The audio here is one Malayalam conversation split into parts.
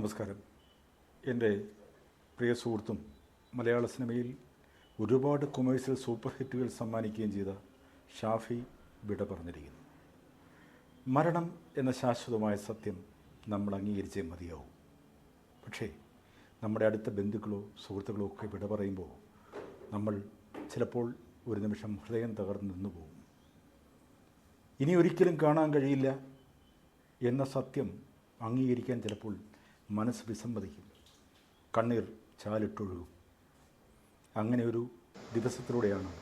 നമസ്കാരം. എന്റെ പ്രിയ സുഹൃത്തും മലയാള സിനിമയിൽ ഒരുപാട് കൊമേഴ്സ്യൽ സൂപ്പർ ഹിറ്റുകൾ സമ്മാനിക്കുകയും ചെയ്ത ഷാഫി വിട പറഞ്ഞിരിക്കുന്നു. മരണം എന്ന ശാശ്വതമായ സത്യം നമ്മൾ അംഗീകരിച്ചേ മതിയാവും. പക്ഷേ നമ്മുടെ അടുത്ത ബന്ധുക്കളോ സുഹൃത്തുക്കളോ ഒക്കെ വിട പറയുമ്പോൾ നമ്മൾ ചിലപ്പോൾ ഒരു നിമിഷം ഹൃദയം തകർന്നു നിന്നു പോകും. ഇനി ഒരിക്കലും കാണാൻ കഴിയില്ല എന്ന സത്യം അംഗീകരിക്കാൻ ചിലപ്പോൾ മനസ്സ് വിസമ്മതിക്കും. കണ്ണീർ ചാലിട്ടൊഴുകും. അങ്ങനെ ഒരു ദിവസത്തിലൂടെയാണ്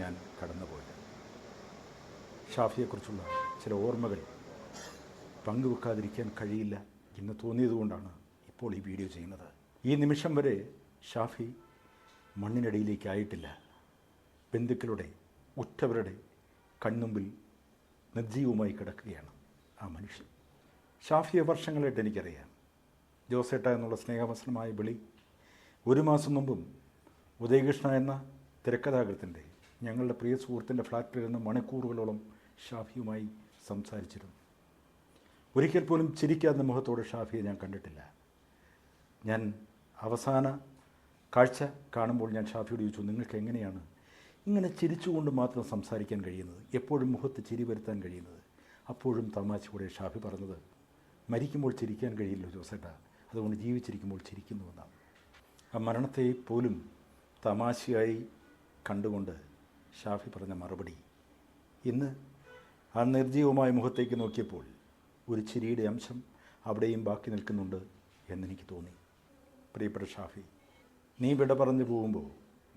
ഞാൻ കടന്നുപോയത്. ഷാഫിയെക്കുറിച്ചുള്ള ചില ഓർമ്മകൾ പങ്കുവെക്കാതിരിക്കാൻ കഴിയില്ല എന്ന് തോന്നിയതുകൊണ്ടാണ് ഇപ്പോൾ ഈ വീഡിയോ ചെയ്യുന്നത്. ഈ നിമിഷം വരെ ഷാഫി മണ്ണിനടിയിലേക്കായിട്ടില്ല. ബന്ധുക്കളുടെ ഉറ്റവരുടെ കൺമുമ്പിൽ നിർജീവമായി കിടക്കുകയാണ് ആ മനുഷ്യൻ. ഷാഫിയെ വർഷങ്ങളായിട്ട് എനിക്കറിയാം. ജോസേട്ട എന്നുള്ള സ്നേഹവസനമായ വിളി. ഒരു മാസം മുമ്പും ഉദയകൃഷ്ണ എന്ന തിരക്കഥാകൃത്തിന്റെ ഞങ്ങളുടെ പ്രിയ സുഹൃത്തിന്റെ ഫ്ലാറ്റിൽ നിന്ന് മണിക്കൂറുകളോളം ഷാഫിയുമായി സംസാരിച്ചിരുന്നു. ഒരിക്കൽ പോലും ചിരിക്കാത്ത മുഖത്തോടെ ഷാഫിയെ ഞാൻ കണ്ടിട്ടില്ല. ഞാൻ അവസാന കാഴ്ച കാണുമ്പോൾ ഞാൻ ഷാഫിയോട് ചോദിച്ചു നിങ്ങൾക്ക് എങ്ങനെയാണ് ഇങ്ങനെ ചിരിച്ചുകൊണ്ട് മാത്രം സംസാരിക്കാൻ കഴിയുന്നത്? എപ്പോഴും മുഖത്ത് ചിരി വരുത്താൻ കഴിയുന്നത്? അപ്പോഴും തമാശയോടെ ഷാഫി പറഞ്ഞത് മരിക്കുമ്പോൾ ചിരിക്കാൻ കഴിയില്ല ജോസേട്ടാ. അതുകൊണ്ട് ജീവിച്ചിരിക്കുമ്പോൾ ചിരിക്കുന്നുവെന്നാണ് ആ മരണത്തെ പോലും തമാശയായി കണ്ടുകൊണ്ട് ഷാഫി പറഞ്ഞ മറുപടി ഇന്ന് ആ നിർജീവമായ മുഖത്തേക്ക് നോക്കിയപ്പോൾ ഒരു ചിരിയുടെ അംശം അവിടെയും ബാക്കി നിൽക്കുന്നുണ്ട് എന്നെനിക്ക് തോന്നി. പ്രിയപ്പെട്ട ഷാഫി നീ വിട പറഞ്ഞു പോകുമ്പോൾ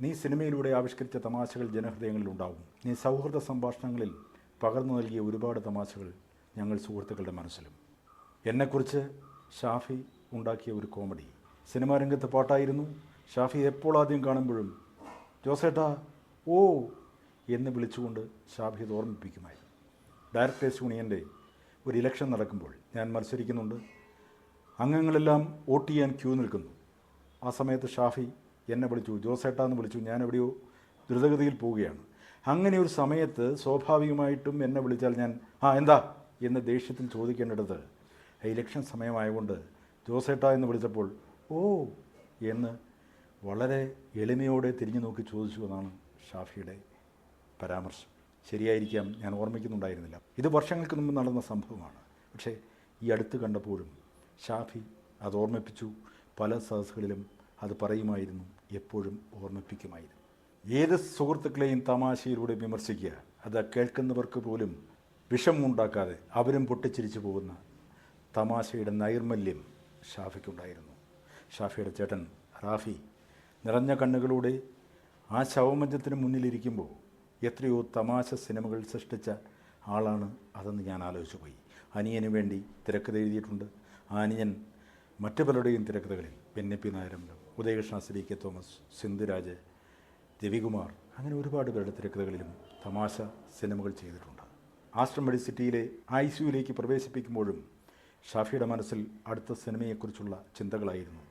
നീ സിനിമയിലൂടെ ആവിഷ്കരിച്ച തമാശകൾ ജനഹൃദയങ്ങളിൽ ഉണ്ടാവും. നീ സൗഹൃദ സംഭാഷണങ്ങളിൽ പകർന്നു നൽകിയ ഒരുപാട് തമാശകൾ ഞങ്ങൾ സുഹൃത്തുക്കളുടെ മനസ്സിലും. എന്നെക്കുറിച്ച് ഷാഫി ഉണ്ടാക്കിയ ഒരു കോമഡി. സിനിമാ രംഗത്ത് പാട്ടായിരുന്നു. ഷാഫി എപ്പോൾ ആദ്യം കാണുമ്പോഴും ജോസേട്ടാ ഓ എന്ന് വിളിച്ചുകൊണ്ട് ഷാഫി അത് ഓർമ്മിപ്പിക്കുമായിരുന്നു. ഡയറക്ടേഴ്സ് യൂണിയന്റെ ഒരു ഇലക്ഷൻ നടക്കുമ്പോൾ ഞാൻ മത്സരിക്കുന്നുണ്ട്. അംഗങ്ങളെല്ലാം വോട്ട് ചെയ്യാൻ ക്യൂ നിൽക്കുന്നു. ആ സമയത്ത് ഷാഫി എന്നെ വിളിച്ചു ജോസേട്ടാ എന്ന് വിളിച്ചു. ഞാൻ എവിടെയോ ദ്രുതഗതിയിൽ പോവുകയാണ്. അങ്ങനെ ഒരു സമയത്ത് സ്വാഭാവികമായിട്ടും എന്നെ വിളിച്ചാൽ ഞാൻ ആ എന്താ? എന്ന് ദേഷ്യത്തിൽ ചോദിക്കേണ്ടത് ഇലക്ഷൻ സമയമായതുകൊണ്ട് ജോസേട്ട എന്ന് വിളിച്ചപ്പോൾ ഓ എന്ന് വളരെ എളിമയോടെ തിരിഞ്ഞു നോക്കി ചോദിച്ചു എന്നാണ് ഷാഫിയുടെ പരാമർശം. ശരിയായിരിക്കാം ഞാൻ ഓർമ്മിക്കുന്നുണ്ടായിരുന്നില്ല. ഇത് വർഷങ്ങൾക്ക് മുമ്പ് നടന്ന സംഭവമാണ്. പക്ഷേ ഈ അടുത്ത് കണ്ടപ്പോഴും ഷാഫി അത് ഓർമ്മിപ്പിച്ചു. പല സദസ്സുകളിലും അത് പറയുമായിരുന്നു എപ്പോഴും ഓർമ്മിപ്പിക്കുമായിരുന്നു. ഏത് സുഹൃത്തുക്കളെയും തമാശയിലൂടെ വിമർശിക്കുക അത് കേൾക്കുന്നവർക്ക് പോലും വിഷമുണ്ടാക്കാതെ അവരും പൊട്ടിച്ചിരിച്ചു പോകുന്ന തമാശയുടെ നൈർമല്യം ഷാഫിക്കുണ്ടായിരുന്നു. ഷാഫിയുടെ ചേട്ടൻ റാഫി നിറഞ്ഞ കണ്ണുകളോടെ ആ ശവമഞ്ചത്തിന് മുന്നിലിരിക്കുമ്പോൾ എത്രയോ തമാശ സിനിമകൾ സൃഷ്ടിച്ച ആളാണ് അതെന്ന് ഞാൻ ആലോചിച്ചു പോയി. അനിയന് വേണ്ടി തിരക്കഥ എഴുതിയിട്ടുണ്ട്. ആ അനിയൻ മറ്റു പലരുടെയും തിരക്കഥകളിൽ Benny P Nayarambalam Udayakrishna Sree K Thomas Sindhuraj Ravikumar അങ്ങനെ ഒരുപാട് പേരുടെ തിരക്കഥകളിലും തമാശ സിനിമകൾ ചെയ്തിട്ടുണ്ട്. ആശ്രമടി സിറ്റിയിലെ ഐ സിയുയിലേക്ക് പ്രവേശിപ്പിക്കുമ്പോഴും ഷാഫിയുടെ മനസ്സിൽ അടുത്ത സിനിമയെക്കുറിച്ചുള്ള ചിന്തകളായിരുന്നു.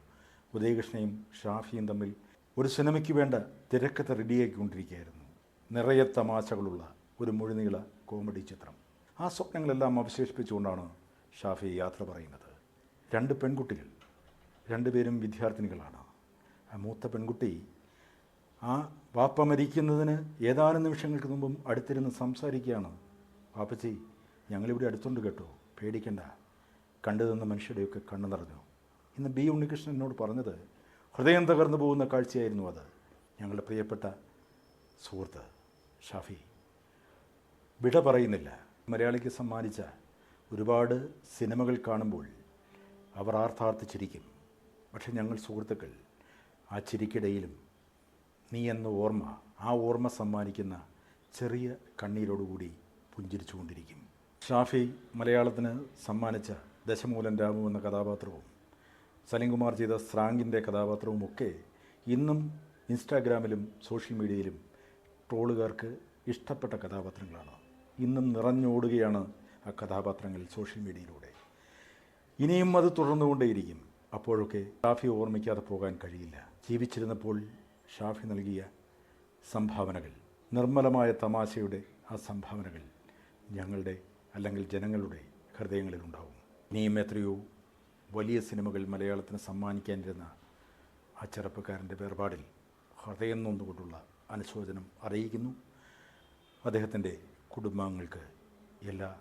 ഉദയകൃഷ്ണയും ഷാഫിയും തമ്മിൽ ഒരു സിനിമയ്ക്ക് വേണ്ട തിരക്കഥ റെഡിയാക്കിക്കൊണ്ടിരിക്കുകയായിരുന്നു നിറയെ തമാശകളുള്ള ഒരു മുഴുനീള കോമഡി ചിത്രം. ആ സ്വപ്നങ്ങളെല്ലാം അവശേഷിപ്പിച്ചുകൊണ്ടാണ് ഷാഫി യാത്ര പറയുന്നത്. രണ്ട് പെൺകുട്ടികൾ രണ്ടുപേരും വിദ്യാർത്ഥിനികളാണ്. ആ മൂത്ത പെൺകുട്ടി ആ വാപ്പ മരിക്കുന്നതിന് ഏതാനും നിമിഷങ്ങൾക്ക് മുമ്പും അടുത്തിരുന്ന് സംസാരിക്കുകയാണ്. വാപ്പച്ചി ഞങ്ങളിവിടെ അടുത്തുണ്ട് കേട്ടോ പേടിക്കണ്ട. കണ്ടു നിന്ന മനുഷ്യരുടെയൊക്കെ കണ്ണു നിറഞ്ഞു. ഇന്ന് ബി ഉണ്ണികൃഷ്ണൻ എന്നോട് പറഞ്ഞത് ഹൃദയം തകർന്നു പോകുന്ന കാഴ്ചയായിരുന്നു അത്. ഞങ്ങളുടെ പ്രിയപ്പെട്ട സുഹൃത്ത് ഷാഫി വിട പറയുന്നില്ല. മലയാളിക്ക് സമ്മാനിച്ച ഒരുപാട് സിനിമകൾ കാണുമ്പോൾ അവർ ആർത്ഥാർത്ഥിച്ചിരിക്കും. പക്ഷെ ഞങ്ങൾ സുഹൃത്തുക്കൾ ആ ചിരിക്കിടയിലും നീ എന്ന ഓർമ്മ ആ ഓർമ്മ സമ്മാനിക്കുന്ന ചെറിയ കണ്ണീരോടുകൂടി പുഞ്ചിരിച്ചുകൊണ്ടിരിക്കും. ഷാഫി മലയാളത്തിന് സമ്മാനിച്ച ദശമൂലൻ രാമു എന്ന കഥാപാത്രവും സലിംകുമാർ ചെയ്ത സ്രാങ്കിന്റെ കഥാപാത്രവും ഒക്കെ ഇന്നും ഇൻസ്റ്റാഗ്രാമിലും സോഷ്യൽ മീഡിയയിലും ട്രോളുകാർക്ക് ഇഷ്ടപ്പെട്ട കഥാപാത്രങ്ങളാണ്. ഇന്നും നിറഞ്ഞോടുകയാണ് ആ കഥാപാത്രങ്ങൾ സോഷ്യൽ മീഡിയയിലൂടെ. ഇനിയും അത് തുടർന്നുകൊണ്ടേയിരിക്കും. അപ്പോഴൊക്കെ ഷാഫി ഓർമ്മിക്കാതെ പോകാൻ കഴിയില്ല. ജീവിച്ചിരുന്നപ്പോൾ ഷാഫി നൽകിയ സംഭാവനകൾ നിർമ്മലമായ തമാശയുടെ ആ സംഭാവനകൾ ഞങ്ങളുടെ അല്ലെങ്കിൽ ജനങ്ങളുടെ ഹൃദയങ്ങളിലുണ്ടാവും. ഇനിയും എത്രയോ വലിയ സിനിമകൾ മലയാളത്തിന് സമ്മാനിക്കാനിരുന്ന ആ ചെറുപ്പക്കാരന്റെ വേർപാടിൽ ഹൃദയം നൊന്നുകൊണ്ടുള്ള അനുശോചനം അറിയിക്കുന്നു. അദ്ദേഹത്തിന്റെ കുടുംബാംഗങ്ങൾക്ക് എല്ലാ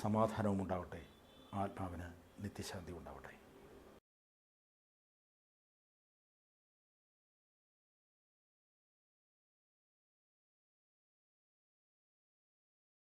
സമാധാനവും ഉണ്ടാവട്ടെ ആത്മാവിന് നിത്യശാന്തി ഉണ്ടാവട്ടെ